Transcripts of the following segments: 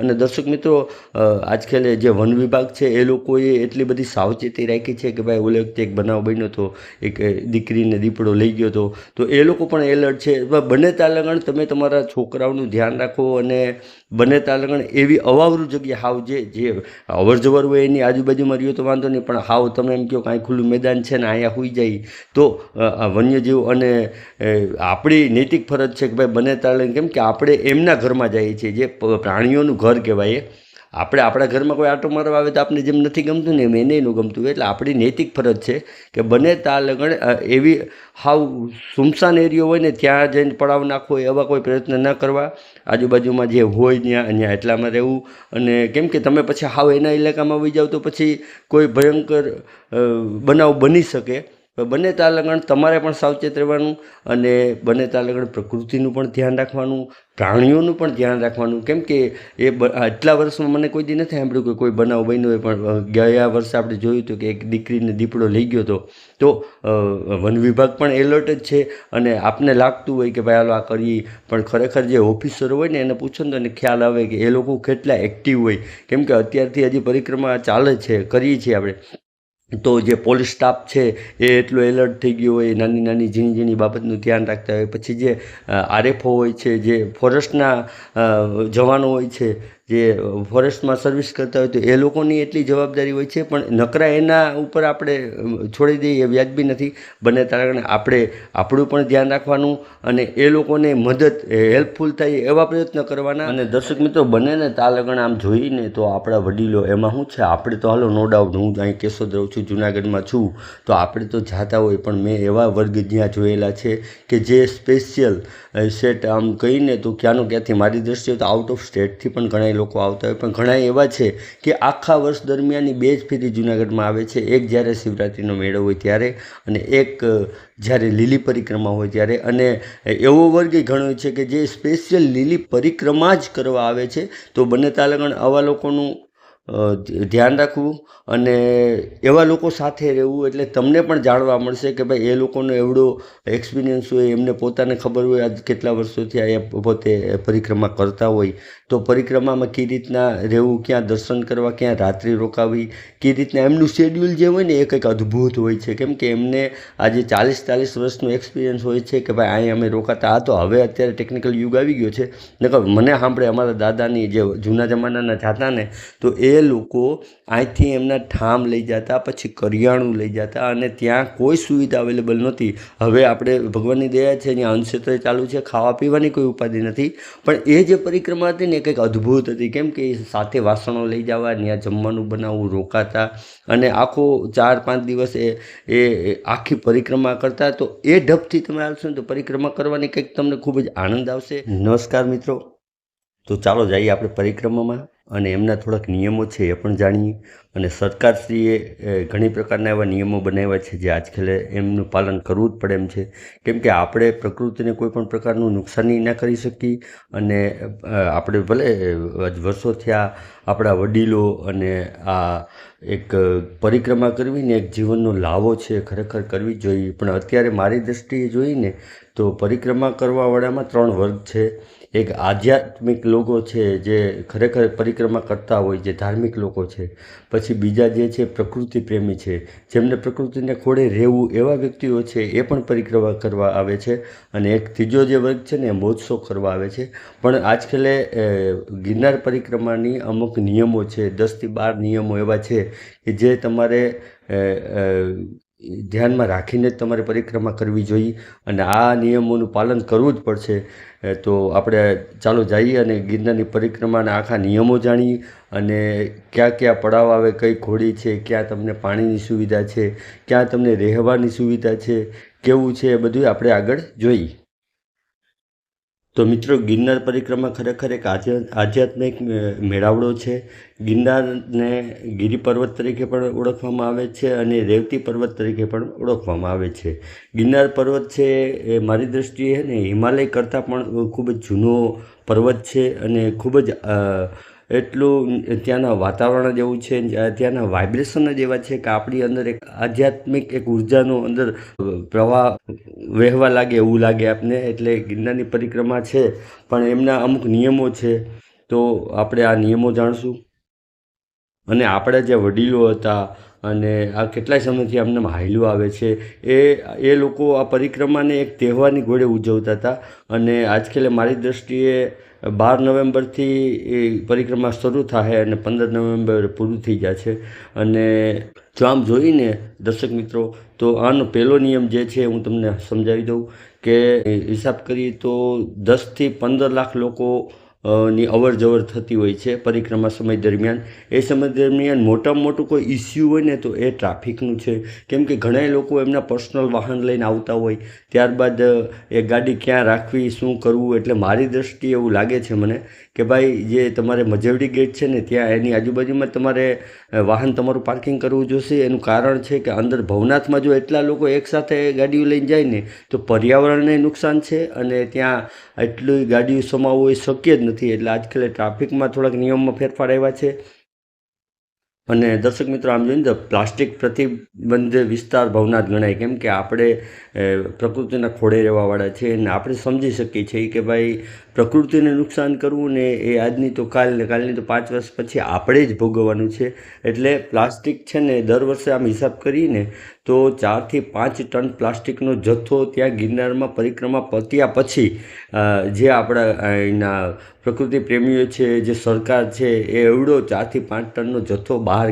અને દર્શક મિત્રો આજકાલ જે વન વિભાગ છે, એ લોકોએ એટલી બધી સાવચેતી રાખી છે કે ભાઈ, ઓલે વખતે એક બનાવ બન્યો હતો એક દીકરીને દીપડો લઈ ગયો હતો તો એ લોકો પણ એલર્ટ છે. બને ત્યાં લગણ તમે તમારા છોકરાઓનું ધ્યાન રાખો અને બને ત્યાં એવી અવાવરું જગ્યા હાવ જે જે અવર જવર હોય એની આજુબાજુમાં રહ્યો તો વાંધો નહીં, પણ હાવ તમે એમ કહો કે અહીં ખુલ્લું મેદાન છે ને અહીંયા હોઈ જાય. તો વન્યજીવ અને આપણી નૈતિક ફરજ છે કે ભાઈ બને ત્યાં કેમ કે આપણે એમના ઘરમાં જઈએ છીએ, જે પ્રાણીઓનું ઘર કહેવાય આપણે આપણા ઘરમાં કોઈ આટો મારવા આવે તો આપણે જેમ નથી ગમતું ને એમ એને એનું ગમતું એટલે આપણી નૈતિક ફરજ છે કે બને તા લગણ એવી હાવ સુમસાન એરિયો હોય ને ત્યાં જઈને પડાવ નાખવો એવા કોઈ પ્રયત્ન ન કરવા. આજુબાજુમાં જે હોય ત્યાં ત્યાં એટલામાં રહેવું. અને કેમ કે તમે પછી હાવ એના ઇલાકામાં આવી જાઓ તો પછી કોઈ ભયંકર બનાવ બની શકે. બને તાલગણ તમારે પણ સાવચેત રહેવાનું અને બંને તાલગણ પ્રકૃતિનું પણ ધ્યાન રાખવાનું, પ્રાણીઓનું પણ ધ્યાન રાખવાનું. કેમ કે એ આટલા વર્ષમાં મને કોઈ દી નથી સાંભળ્યું કે કોઈ બનાવ બન્યો હોય, પણ ગયા વર્ષે આપણે જોયું હતું કે એક દીકરીને દીપડો લઈ ગયો હતો. તો વન વિભાગ પણ એલર્ટ જ છે અને આપને લાગતું હોય કે ભાઈ હાલો આ કરીએ, પણ ખરેખર જે ઓફિસરો હોય ને એને પૂછો ને તો એને ખ્યાલ આવે કે એ લોકો કેટલા એક્ટિવ હોય. કેમ કે અત્યારથી હજી પરિક્રમા ચાલે છે, કરીએ છીએ આપણે. તો જે પોલીસ સ્ટાફ છે, એ એટલો એલર્ટ થઈ ગયો હોય, નાની નાની ઝીણી ઝીણી બાબતનું ધ્યાન રાખતા હોય. પછી જે આરએફઓ હોય છે, જે ફોરેસ્ટના જવાનો હોય છે જે ફોરેસ્ટમાં સર્વિસ કરતા હોય તો એ લોકોની એટલી જવાબદારી હોય છે, પણ નકરા એના ઉપર આપણે છોડી દઈએ એ વ્યાજબી નથી. બને તારણ આપણે, આપણું પણ ધ્યાન રાખવાનું અને એ લોકોને મદદ હેલ્પફુલ થાય એવા પ્રયત્ન કરવાના. અને દર્શક મિત્રો બને ને તા લગણ આમ જોઈને તો આપણા વડીલો એમાં શું છે? આપણે તો હાલો નો ડાઉટ હું અહીં કેશોદ રહું છું, જુનાગઢમાં છું, તો આપણે તો જાતા હોય, પણ મેં એવા વર્ગ જ્યાં જોયેલા છે કે જે સ્પેશિયલ સેટ આમ કહીને તો ક્યાંનો ક્યાંથી, મારી દ્રષ્ટિએ તો આઉટ ઓફ સ્ટેટથી પણ ઘણા લોકો આવતા હોય. પણ ઘણા એવા છે કે આખા વર્ષ દરમિયાનની બે જ ફેરી જુનાગઢમાં આવે છે. એક જ્યારે શિવરાત્રિનો મેળો હોય ત્યારે અને એક જ્યારે લીલી પરિક્રમા હોય ત્યારે. અને એવો વર્ગ ઘણો છે કે જે સ્પેશિયલ લીલી પરિક્રમા જ કરવા આવે છે. તો બને તાલગણ આવા લોકોનું ધ્યાન રાખવું અને એવા લોકો સાથે રહેવું એટલે તમને પણ જાણવા મળશે કે ભાઈ એ લોકોનો એવડો એક્સપિરિયન્સ હોય, એમને પોતાને ખબર હોય આજ કેટલા વર્ષોથી આ પોતે પરિક્રમા કરતા હોય. તો પરિક્રમામાં કઈ રીતના રહેવું, ક્યાં દર્શન કરવા, ક્યાં રાત્રિ રોકાવી, કઈ રીતના એમનું શેડ્યુલ જે હોય ને એ કંઈક અદ્ભુત હોય છે. કેમ કે એમને આજે ચાલીસ ચાલીસ વર્ષનો એક્સપિરિયન્સ હોય છે કે ભાઈ અહીં અમે રોકાતા. આ તો હવે અત્યારે ટેકનિકલ યુગ આવી ગયો છે. નકર મને સાંભળે અમારા દાદાની જે જૂના જમાનાના જાતા ને, તો એ લોકો અહીંથી એમના ઠામ લઈ જતા, પછી કરિયાણું લઈ જતા અને ત્યાં કોઈ સુવિધા અવેલેબલ નહોતી. હવે આપણે ભગવાનની દયા છે અહીંયા અંશેત્ર ચાલુ છે ખાવા પીવાની કોઈ ઉપાધિ નથી. પણ એ જે પરિક્રમા હતી ને એ કંઈક અદ્ભુત હતી. કેમ કે એ સાથે વાસણો લઈ જવા, ત્યાં જમવાનું બનાવવું, રોકાતા અને આખો ચાર પાંચ દિવસ એ એ એ આખી પરિક્રમા કરતા. તો એ ઢબથી તમે આવશો ને તો પરિક્રમા કરવાની કંઈક તમને ખૂબ જ આનંદ આવશે. નમસ્કાર મિત્રો. તો ચાલો જઈએ આપણે પરિક્રમામાં. અને એમના થોડાક નિયમો છે એ પણ જાણીએ. અને સરકારશ્રીએ ઘણી પ્રકારના એવા નિયમો બનાવ્યા છે જે આજકાલ એમનું પાલન કરવું જ પડે એમ છે. કેમ કે આપણે પ્રકૃતિને કોઈ પણ પ્રકારનું નુકસાની ના કરી શકીએ અને આપણે ભલે વર્ષો થયા આપણા વડીલો અને આ એક પરિક્રમા કરવીને એક જીવનનો લાવો છે, ખરેખર કરવી જોઈએ. પણ અત્યારે મારી દૃષ્ટિએ જોઈને તો પરિક્રમા કરવાવાળામાં ત્રણ વર્ગ છે. એક આધ્યાત્મિક લોકો છે જે ખરેખર પરિક્રમા કરતા હોય, જે ધાર્મિક લોકો છે. પછી બીજા જે છે પ્રકૃતિ પ્રેમી છે. જેમને પ્રકૃતિને ખોળે રહેવું એવા વ્યક્તિઓ છે એ પણ પરિક્રમા કરવા આવે છે. અને એક ત્રીજો જે વર્ગ છે ને એ મોજશોખ કરવા આવે છે. પણ આજકાલે ગિરનાર પરિક્રમાની અમુક નિયમો છે, દસથી બાર નિયમો એવા છે કે જે તમારે ધ્યાનમાં રાખીને જ તમારે પરિક્રમા કરવી જોઈએ અને આ નિયમોનું પાલન કરવું જ પડશે. તો આપણે ચાલો જઈએ અને ગિરનારની પરિક્રમાના આખા નિયમો જાણીએ અને ક્યાં ક્યાં પડાવ આવે, કઈ ઘોડી છે, ક્યાં તમને પાણીની સુવિધા છે, ક્યાં તમને રહેવાની સુવિધા છે, કેવું છે એ બધું આપણે આગળ જોઈએ. તો મિત્રો, ગિરનાર પરિક્રમા ખરેખર એક આધ્યા, આધ્યાત્મિક મેળાવડો છે. ગિરનારને ગિરી પર્વત તરીકે પણ ઓળખવામાં આવે છે અને રેવતી પર્વત તરીકે પણ ઓળખવામાં આવે છે. ગિરનાર પર્વત છે એ મારી દૃષ્ટિએ ને, હિમાલય કરતાં પણ ખૂબ જ જૂનો પર્વત છે અને ખૂબ જ એટલું ત્યાંના વાતાવરણ જ એવું છે ત્યાંના વાઇબ્રેશન જ એવા છે કે આપણી અંદર એક આધ્યાત્મિક એક ઉર્જાનો અંદર પ્રવાહ વહેવા લાગે એવું લાગે આપને, એટલે ગિરનારની પરિક્રમા છે, પણ એમના અમુક નિયમો છે. તો આપણે આ નિયમો જાણશું. અને આપણા જે વડીલો હતા અને આ કેટલાય સમયથી અમને હાયલું આવે છે, એ એ લોકો આ પરિક્રમાને એક તહેવારની ઘોડે ઉજવતા હતા. અને આજકાલે મારી દૃષ્ટિએ બાર નવેમ્બરથી પરિક્રમા શરૂ થાય અને પંદર નવેમ્બર પૂરું થઈ જાય છે. અને જો આમ જોઈને દર્શક મિત્રો, તો આનો પહેલો નિયમ જે છે હું તમને સમજાવી દઉં કે હિસાબ કરીએ તો દસથી પંદર લાખ લોકો ની અવર જવર થતી હોય છે પરિક્રમા સમય દરમિયાન. એ સમય દરમિયાન મોટામાં મોટું કોઈ ઇસ્યુ હોય ને તો એ ટ્રાફિકનું છે. કેમ કે ઘણાય લોકો એમના પર્સનલ વાહન લઈને આવતા હોય. ત્યારબાદ એ ગાડી ક્યાં રાખવી, શું કરવું, એટલે મારી દૃષ્ટિએ એવું લાગે છે મને કે ભાઈ, જે તમારે મજેવડી ગેટ છે ને, ત્યાં એની આજુબાજુમાં તમારે વાહન તમારું પાર્કિંગ કરવું જોઈશે એનું કારણ છે કે અંદર ભવનાથમાં જો એટલા લોકો એકસાથે ગાડીઓ લઈને જાય ને, તો પર્યાવરણને નુકસાન છે અને ત્યાં એટલી ગાડીઓ સમાવવું એ શક્ય જ નથી. એટલે આજકાલ ટ્રાફિકમાં થોડાક નિયમમાં ફેરફાર આવ્યા છે. અને દર્શક મિત્રો, આમ જોઈએ ને તો પ્લાસ્ટિક પ્રતિબંધ વિસ્તાર ભવનાથ ગણાય. કેમ કે આપણે પ્રકૃતિના ખોળે રહેવાવાળા છે અને આપણે સમજી શકીએ છીએ કે ભાઈ પ્રકૃતિને નુકસાન કરવું ને એ આજની તો કાલ ને કાલની તો પાંચ વર્ષ પછી આપણે જ ભોગવવાનું છે. એટલે પ્લાસ્ટિક છે ને દર વર્ષે આમ હિસાબ કરીને તો ચારથી પાંચ ટન પ્લાસ્ટિકનો જથ્થો ત્યાં ગિરનારમાં પરિક્રમા પત્યા પછી જે આપણા એના પ્રકૃતિ પ્રેમીઓ છે, જે સરકાર છે, એ એવડો ચારથી પાંચ ટનનો જથ્થો બહાર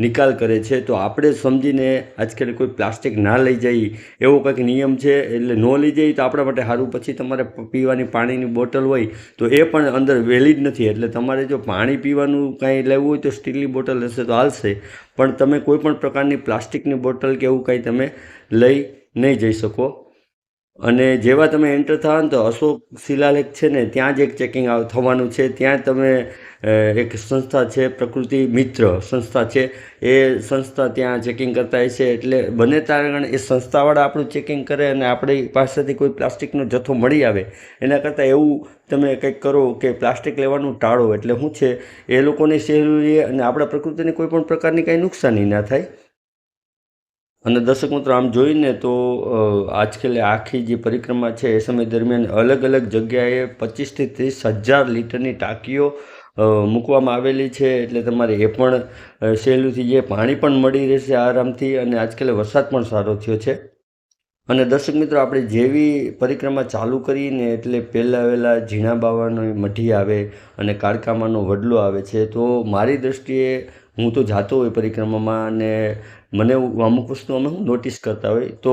નિકાલ કરે છે. તો આપણે સમજીને આજકાલ કોઈ પ્લાસ્ટિક ના લઈ જઈએ એવો કંઈક નિયમ છે. એટલે ન લઈ જઈએ તો આપણા માટે સારું. પછી તમારે પીવાની પાણીની બોટલ હોય તો એ પણ અંદર વેલિડ નથી. એટલે તમારે જો પાણી પીવાનું કાંઈ લેવું હોય તો સ્ટીલની બોટલ હશે તો હાલશે. પણ તમે કોઈ પણ પ્રકારની પ્લાસ્ટિકની બોટલ કે એવું કાંઈ તમે લઈ નહીં જઈ શકો. અને જેવા તમે એન્ટર થવા તો અશોક શિલાલેખ છે ને, ત્યાં જ એક ચેકિંગ થવાનું છે. ત્યાં તમે એક સંસ્થા છે, પ્રકૃતિ મિત્ર સંસ્થા છે. એ સંસ્થા ત્યાં ચેકિંગ કરતા હોય છે. એટલે બને તારણ એ સંસ્થાવાળા આપણું ચેકિંગ કરે અને આપણી પાસેથી કોઈ પ્લાસ્ટિકનો જથ્થો મળી આવે. એના કરતાં એવું તમે કંઈક કરો કે પ્લાસ્ટિક લેવાનું ટાળો. એટલે શું છે? એ લોકોને સહેલું અને આપણા પ્રકૃતિને કોઈ પણ પ્રકારની કાંઈ નુકસાની ના થાય. અને દર્શક મિત્રો, આમ જોઈને તો આજકાલ આખી જે પરિક્રમા છે એ સમય દરમિયાન અલગ અલગ જગ્યાએ પચીસથી ત્રીસ હજાર લીટરની ટાંકીઓ મૂકવામાં આવેલી છે. એટલે તમારે એ પણ સહેલુંથી જે પાણી પણ મળી રહેશે આરામથી અને આજકાલ વરસાદ પણ સારો થયો છે. અને દર્શક મિત્રો, આપણે જેવી પરિક્રમા ચાલુ કરીને એટલે પહેલાં વહેલાં ઝીણા બાવાની મઢી આવે અને કાળકામાનો વડલો આવે છે, તો મારી દૃષ્ટિએ હું તો જાતો હોય પરિક્રમામાં અને મને અમુક વસ્તુ અમે હું નોટિસ કરતા હોય, તો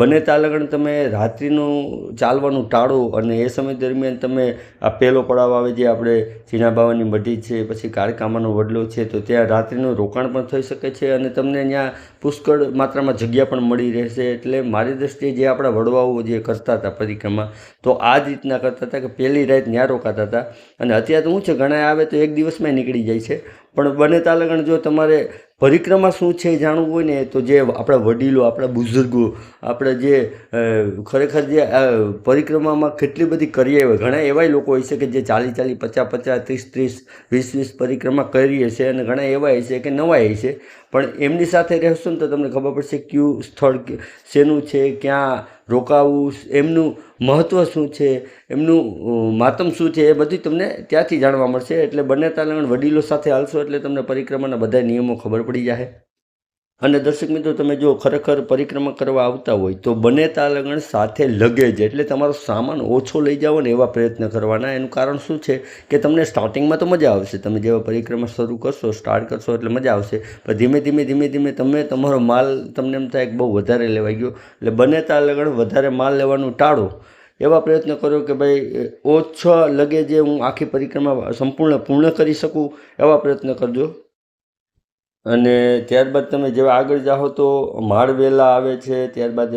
બને ત્યાં લગણ તમે રાત્રિનું ચાલવાનું ટાળો અને એ સમય દરમિયાન તમે આ પહેલો પડાવ આવે જે આપણે ઝીણા બાવાની મઢી છે, પછી કાળકામાનો વડલો છે, તો ત્યાં રાત્રિનું રોકાણ પણ થઈ શકે છે અને તમને ત્યાં પુષ્કળ માત્રામાં જગ્યા પણ મળી રહેશે. એટલે મારી દૃષ્ટિએ જે આપણા વડવાઓ જે કરતા હતા પરિક્રમા, તો આ જ રીતના કરતા હતા કે પહેલી રાત ત્યાં રોકાતા હતા. અને અત્યારે તો શું છે, ઘણા આવે તો એક દિવસમાં નીકળી જાય છે. પણ બને ત્યાં લગણ જો તમારે પરિક્રમા શું છે જાણવું હોય ને, તો જે આપણા વડીલો, આપણા બુઝુર્ગો, આપણે જે ખરેખર જે પરિક્રમામાં કેટલી બધી કરીએ હોય ઘણા એવાય લોકો હોય છે કે જે ચાલી ચાલી પચાસ પચાસ, ત્રીસ ત્રીસ, વીસ વીસ પરિક્રમા કરીએ છે અને ઘણા એવા છે કે નવાય છે. પણ એમની સાથે રહેશો ને તો તમને ખબર પડશે કયું સ્થળ શેનું છે, ક્યાં રોકાવું, એમનું મહત્ત્વ શું છે, એમનું માતમ શું છે, એ બધું તમને ત્યાંથી જાણવા મળશે. એટલે બંને તાલણ વડીલો સાથે હાલશો એટલે તમને પરિક્રમાના બધા નિયમો ખબર પડી જાય અને દર્શક મિત્રો, તમે જો ખરેખર પરિક્રમા કરવા આવતા હોય, તો બને તાલગણ સાથે લગેજ એટલે તમારો સામાન ઓછો લઈ જાઓ ને એવા પ્રયત્ન કરવાના. એનું કારણ શું છે કે તમને સ્ટાર્ટિંગમાં તો મજા આવશે. તમે જેવા પરિક્રમા શરૂ કરશો સ્ટાર્ટ કરશો, એટલે મજા આવશે. પણ ધીમે ધીમે ધીમે ધીમે તમે તમારો માલ તમને એમ થાય બહુ વધારે લેવાઈ ગયો. એટલે બને તાલગણ વધારે માલ લેવાનું ટાળો. એવા પ્રયત્ન કર્યો કે ભાઈ, ઓછા લગેજે હું આખી પરિક્રમા સંપૂર્ણ, પૂર્ણ કરી શકું, એવા પ્રયત્ન કરજો. અને ત્યારબાદ તમે જેવા આગળ જાઓ તો માળવેલા આવે છે, ત્યારબાદ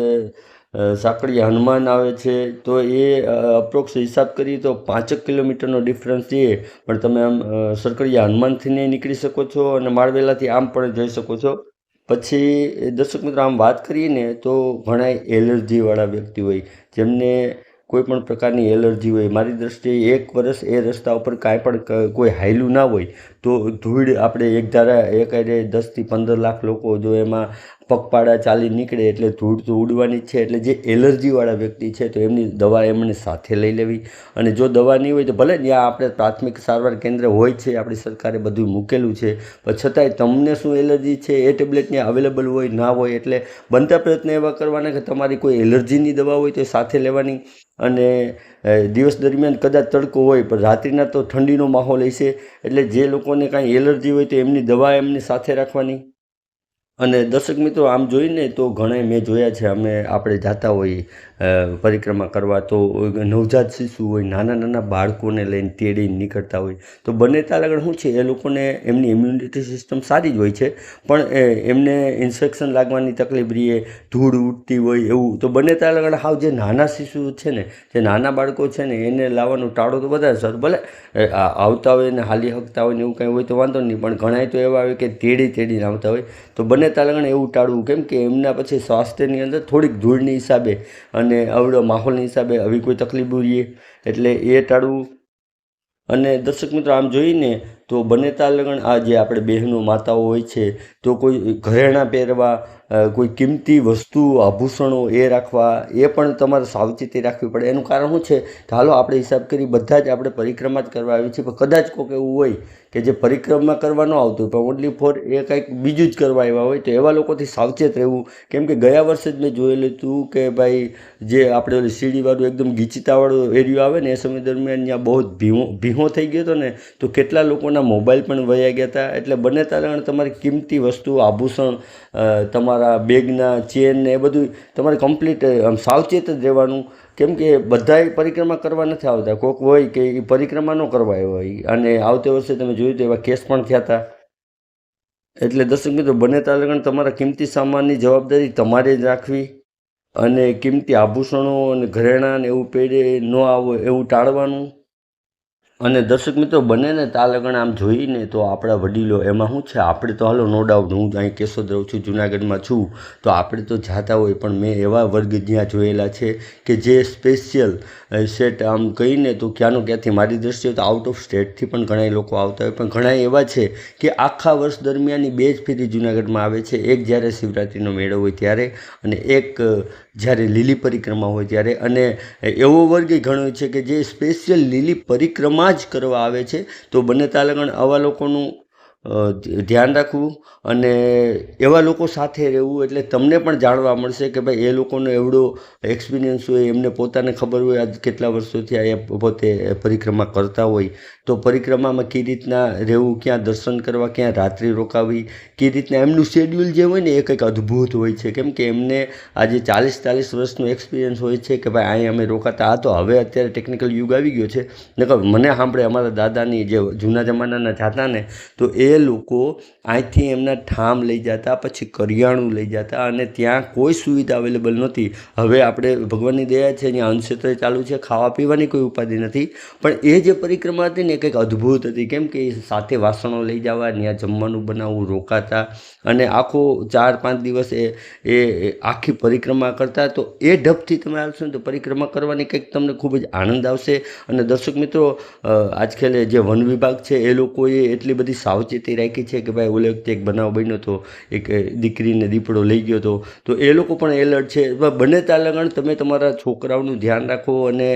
સાંકળિયા હનુમાન આવે છે, તો એ અપ્રોક્સ હિસાબ કરીએ તો પાંચેક કિલોમીટરનો ડિફરન્સ છે. પણ તમે આમ સરકડિયા હનુમાનથી નીકળી શકો છો અને માળવેલાથી આમ પણ જઈ શકો છો. પછી, દર્શક મિત્રો, આમ વાત કરીએ ને તો ઘણા એલર્જીવાળા વ્યક્તિ હોય, જેમને કોઈ પણ પ્રકારની એલર્જી હોય, મારી દૃષ્ટિએ એક વર્ષ એ રસ્તા ઉપર કાંઈ પણ કોઈ હાયલું ના હોય, તો ધૂળ આપણે એક ધારા, એક દસથી પંદર લાખ લોકો જો એમાં પગપાળા ચાલી નીકળે એટલે ધૂળ તો ઉડવાની જ છે, એટલે જે એલર્જીવાળા વ્યક્તિ છે તો એમની દવા એમને સાથે લઈ લેવી. અને જો દવા નહીં હોય તો ભલે ત્યાં આપણે પ્રાથમિક સારવાર કેન્દ્ર હોય છે, આપણી સરકારે બધું મૂકેલું છે, પણ છતાંય તમને શું એલર્જી છે, એ ટેબ્લેટ અવેલેબલ હોય, ના હોય, એટલે બનતા પ્રયત્ન એવા કરવાના કે તમારી કોઈ એલર્જીની દવા હોય તો સાથે લેવાની. અને દિવસ દરમિયાન કદાચ તડકો હોય, પણ રાત્રિના તો ઠંડીનો માહોલ હશે, એટલે જે લોકોને કાંઈ એલર્જી હોય તો એમની દવા એમની સાથે રાખવાની. અને દર્શક મિત્રો આમ જોઈને તો ઘણા મેં જોયા છે અમે આપણે જાતા હોઈએ. પરિક્રમા કરવા તો નવજાત શિશુ હોય, નાના નાના બાળકોને લઈને તેડીને નીકળતા હોય. તો બંને ત્યાં લગન શું છે? એ લોકોને એમની ઇમ્યુનિટી સિસ્ટમ સારી જ હોય છે. પણ એમને ઇન્ફેક્શન લાગવાની તકલીફ રહીએ ધૂળ ઉડતી હોય એવું. તો બને ત્યાં લગન હાવ જે નાના શિશુ છે ને, જે નાના બાળકો છે ને, એને લાવવાનું ટાળો તો વધારે સર, ભલે આવતા હોય ને, હાલી હકતા હોય ને એવું કંઈ હોય તો વાંધો નહીં, પણ ઘણાય તો એવા આવે કે તેડી તેડીને આવતા હોય. તો બંને ત્યાં એવું ટાળવું, કેમ કે એમના પછી સ્વાસ્થ્યની અંદર થોડીક ધૂળની હિસાબે અને અવડો માહોલની હિસાબે આવી કોઈ તકલીફ રહીએ એટલે એ ટાળવું. અને દર્શક મિત્રો, આમ જોઈને તો બને ત્યાં આ જે આપણે બહેનો માતાઓ હોય છે, તો કોઈ ઘરેણાં પહેરવા કોઈ કિંમતી વસ્તુ આભૂષણો એ રાખવા એ પણ તમારે સાવચેતી રાખવી પડે. એનું કારણ શું છે કે હાલો આપણે હિસાબ કરી બધા જ આપણે પરિક્રમા જ કરવા આવી છીએ. પણ કદાચ કોઈક એવું હોય કે જે પરિક્રમા કરવા ન આવતું પણ ઓનલી ફોર એ કંઈક બીજું જ કરવા આવ્યા હોય તો એવા લોકોથી સાવચેત રહેવું. કેમ કે ગયા વર્ષે જ મેં જોયેલું હતું કે ભાઈ જે આપણે ઓલી સીડીવાળું એકદમ ગીચતાવાળો એરિયો આવે ને એ સમય દરમિયાન ત્યાં બહુ જ ભીહો થઈ ગયો હતો ને તો કેટલા લોકોના મોબાઈલ પણ વયા ગયા હતા. એટલે બને તારણ તમારી કિંમતી વસ્તુ આભૂષણ અ, તમારા બેગના ચેન ને એ બધું તમારે કમ્પ્લીટ આમ સાવચેત જ રહેવાનું. કેમ કે બધાય પરિક્રમા કરવા નથી આવતા. કોઈક હોય કે એ પરિક્રમા ન કરવા આવ્યા હોય. અને આવતે વર્ષે તમે જોયું તો એવા કેસ પણ થયા હતા એટલે દર્શક મિત્રો, બને ત્યાં લગન તમારા કિંમતી સામાનની જવાબદારી તમારે જ રાખવી. અને કિંમતી આભૂષણો અને ઘરેણાં ને એવું પહેરે ન આવો એવું ટાળવાનું. અને દર્શક મિત્રો બને ને તા લગણ આમ જોઈને તો આપણા વડીલો, એમાં શું છે? આપણે તો હાલો નો ડાઉટ હું અહીં કેશોદ રહું છું, જુનાગઢમાં છું, તો આપણે તો જાતા હોય, પણ મેં એવા વર્ગ જ્યાં જોયેલા છે કે જે સ્પેશિયલ સેટ આમ કહીને તો ક્યાંનું ક્યાંથી, મારી દ્રષ્ટિએ તો આઉટ ઓફ સ્ટેટથી પણ ઘણા લોકો આવતા હોય, પણ ઘણા એવા છે કે આખા વર્ષ દરમિયાનની બે જ ફેરી જુનાગઢમાં આવે છે, એક જ્યારે શિવરાત્રિનો મેળો હોય ત્યારે અને એક જ્યારે લીલી પરિક્રમા હોય ત્યારે અને એવો વર્ગ ઘણો છે કે જે સ્પેશિયલ લીલી પરિક્રમા જ કરવા આવે છે. તો બને તાલગણ આવા લોકોનું ધ્યાન રાખવું અને એવા લોકો સાથે રહેવું એટલે તમને પણ જાણવા મળશે કે ભાઈ એ લોકોનો એવડો એક્સપિરિયન્સ હોય, એમને પોતાને ખબર હોય આજ કેટલા વર્ષોથી આ એ પોતે પરિક્રમા કરતા હોય. તો પરિક્રમામાં કઈ રીતના રહેવું, ક્યાં દર્શન કરવા, ક્યાં રાત્રિ રોકાવી, કઈ રીતના એમનું શેડ્યુલ જે હોય ને એ કંઈક અદ્ભુત હોય છે. કેમ કે એમને આજે ચાલીસ ચાલીસ વર્ષનો એક્સપિરિયન્સ હોય છે કે ભાઈ અહીં અમે રોકાતા, આ તો હવે અત્યારે ટેકનિકલ યુગ આવી ગયો છે. નકર મને સાંભળે અમારા દાદાની જે જૂના જમાનાના જાતા ને તો એ લોકો અહીંથી એમના ઠામ લઈ જતા, પછી કરિયાણું લઈ જતા અને ત્યાં કોઈ સુવિધા અવેલેબલ નહોતી. હવે આપણે ભગવાનની દયા છે ત્યાં અંશેત્ર ચાલુ છે, ખાવા પીવાની કોઈ ઉપાધિ નથી. પણ એ જે પરિક્રમા હતી ને એ કંઈક અદ્ભુત હતી. કેમ કે એ સાથે વાસણો લઈ જવા ત્યાં જમવાનું બનાવવું, રોકાતા અને આખો ચાર પાંચ દિવસ એ એ એ આખી પરિક્રમા કરતા. તો એ ઢબથી તમે આવશો ને તો પરિક્રમા કરવાની કંઈક તમને ખૂબ જ આનંદ આવશે. અને દર્શક મિત્રો આજકાલ જે વન વિભાગ છે, એ લોકોએ એટલી બધી સાવચેતી રાખી છે કે ભાઈ ઓલે વખતે એક બનાવ બન્યો હતો એક દીકરીને દીપડો લઈ ગયો હતો તો એ લોકો પણ એલર્ટ છે. બને ત્યાં લગણ તમે તમારા છોકરાઓનું ધ્યાન રાખો અને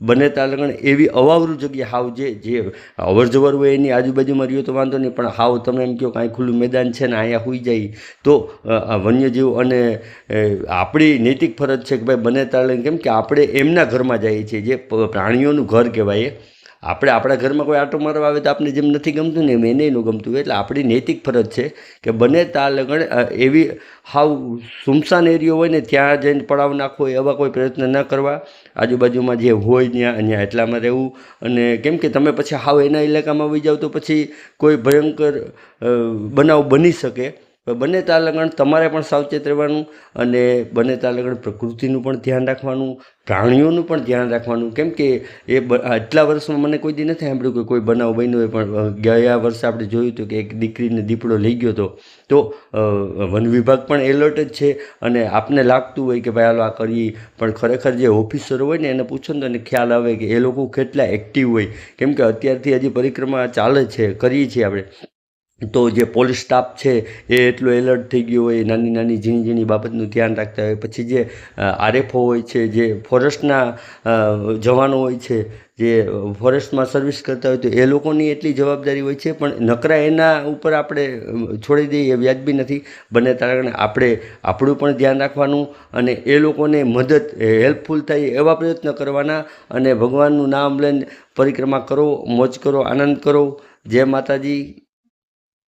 બને તાલગણ લગણ એવી અવાવરું જગ્યા હાવ જે જે અવર જવર હોય એની આજુબાજુમાં રહ્યો તો વાંધો નહીં, પણ હાવ તમે એમ કહો કાંઈ ખુલ્લું મેદાન છે ને અહીંયા હોઈ જાય. તો વન્યજીવ અને આપણી નૈતિક ફરજ છે કે ભાઈ બને તાલગણ કેમ કે આપણે એમના ઘરમાં જઈએ છીએ. જે પ્રાણીઓનું ઘર કહેવાય આપણે આપણા ઘરમાં કોઈ આટો મારવા આવે તો આપણે જેમ નથી ગમતું ને એમ એને ન ગમતું એટલે આપણી નૈતિક ફરજ છે કે બને ત્યાં લગણ એવી હાવ સુમસાન એરિયો હોય ને ત્યાં જઈને પડાવ નાખવો એવા કોઈ પ્રયત્ન ન કરવા. આજુબાજુમાં જે હોય ત્યાં ત્યાં એટલામાં રહેવું. અને કેમ કે તમે પછી હાવ એના ઇલાકામાં આવી જાઓ તો પછી કોઈ ભયંકર બનાવ બની શકે. બને તાલગણ લગણ તમારે પણ સાવચેત રહેવાનું અને બંને તાલગણ લગણ પ્રકૃતિનું પણ ધ્યાન રાખવાનું, પ્રાણીઓનું પણ ધ્યાન રાખવાનું. કેમ કે એ આટલા વર્ષમાં મને કોઈ દી નથી સાંભળ્યું કે કોઈ બનાવ બન્યો હોય, પણ ગયા વર્ષે આપણે જોયું હતું કે એક દીકરીને દીપડો લઈ ગયો હતો. તો વન વિભાગ પણ એલર્ટ જ છે અને આપને લાગતું હોય કે ભાઈ હાલો આ કરીએ, પણ ખરેખર જે ઓફિસર હોય ને એને પૂછો ને તો એને ખ્યાલ આવે કે એ લોકો કેટલા એક્ટિવ હોય. કેમ કે અત્યારથી હજી પરિક્રમા ચાલે છે, કરીએ છીએ આપણે. તો જે પોલીસ સ્ટાફ છે એ એટલો એલર્ટ થઈ ગયો હોય, નાની નાની ઝીણી ઝીણી બાબતનું ધ્યાન રાખતા હોય. પછી જે આરએફઓ હોય છે, જે ફોરેસ્ટના જવાનો હોય છે, જે ફોરેસ્ટમાં સર્વિસ કરતા હોય તો એ લોકોની એટલી જવાબદારી હોય છે, પણ નકરા એના ઉપર આપણે છોડી દઈએ એ વ્યાજબી નથી. બને કારણે આપણે, આપણું પણ ધ્યાન રાખવાનું અને એ લોકોને મદદ હેલ્પફુલ થાય એવા પ્રયત્ન કરવાના અને ભગવાનનું નામ લઈને પરિક્રમા કરો, મોજ કરો, આનંદ કરો. જય માતાજી.